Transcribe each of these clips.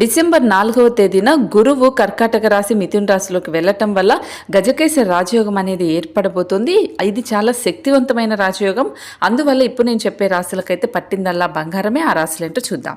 December నాలుగవ తేదీన గురువు కర్కాటక రాశి మిథున్ రాశిలోకి వెళ్ళటం వల్ల గజకేసరి రాజయోగం అనేది ఏర్పడబోతుంది. ఇది చాలా శక్తివంతమైన రాజయోగం. అందువల్ల ఇప్పుడు నేను చెప్పే రాశులకైతే పట్టిందల్లా బంగారమే. ఆ రాశులేంటో చూద్దాం.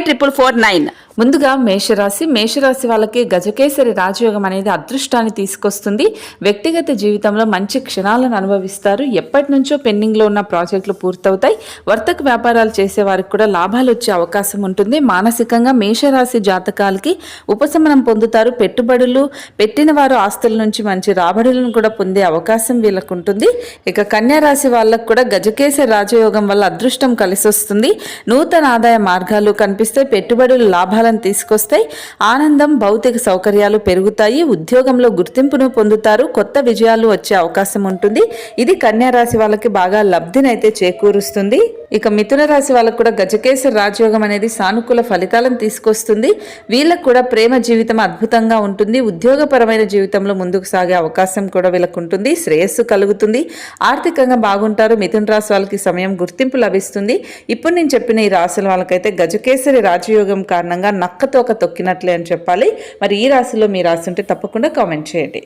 triple four nine ముందుగా మేషరాశి. మేషరాశి వాళ్ళకి గజకేసరి రాజయోగం అనేది అదృష్టాన్ని తీసుకొస్తుంది. వ్యక్తిగత జీవితంలో మంచి క్షణాలను అనుభవిస్తారు. ఎప్పటి నుంచో పెండింగ్లో ఉన్న ప్రాజెక్టులు పూర్తవుతాయి. వర్తక వ్యాపారాలు చేసే వారికి కూడా లాభాలు వచ్చే అవకాశం ఉంటుంది. మానసికంగా మేషరాశి జాతకాలకి ఉపశమనం పొందుతారు. పెట్టుబడులు పెట్టిన వారు ఆస్తుల నుంచి మంచి రాబడులను కూడా పొందే అవకాశం వీళ్ళకు ఉంటుంది. ఇక కన్యారాశి వాళ్ళకు కూడా గజకేసరి రాజయోగం వల్ల అదృష్టం కలిసి వస్తుంది నూతన ఆదాయ మార్గాలు కనిపిస్తే పెట్టుబడులు పరిష్కారం తీసుకొస్తాయి. ఆనందం భౌతిక సౌకర్యాలు పెరుగుతాయి. ఉద్యోగంలో గుర్తింపును పొందుతారు. కొత్త విజయాలు వచ్చే అవకాశం ఉంటుంది. ఇది కన్యారాశి వాళ్ళకి బాగా లబ్ధినైతే చేకూరుస్తుంది. ఇక మిథున రాశి వాళ్ళకు కూడా గజకేసరి రాజయోగం అనేది సానుకూల ఫలితాలను తీసుకొస్తుంది. వీళ్ళకు కూడా ప్రేమ జీవితం అద్భుతంగా ఉంటుంది. ఉద్యోగపరమైన జీవితంలో ముందుకు సాగే అవకాశం కూడా వీళ్ళకు ఉంటుంది. శ్రేయస్సు కలుగుతుంది. ఆర్థికంగా బాగుంటారు. మిథున రాశి వాళ్ళకి సమయం గుర్తింపు లభిస్తుంది. ఇప్పుడు నేను చెప్పిన ఈ రాశుల వాళ్ళకైతే గజకేసరి రాజయోగం కారణంగా నక్కతోక తొక్కినట్లే అని చెప్పాలి. మరి ఈ రాశిలో మీ రాశి ఉంటే తప్పకుండా కామెంట్ చేయండి.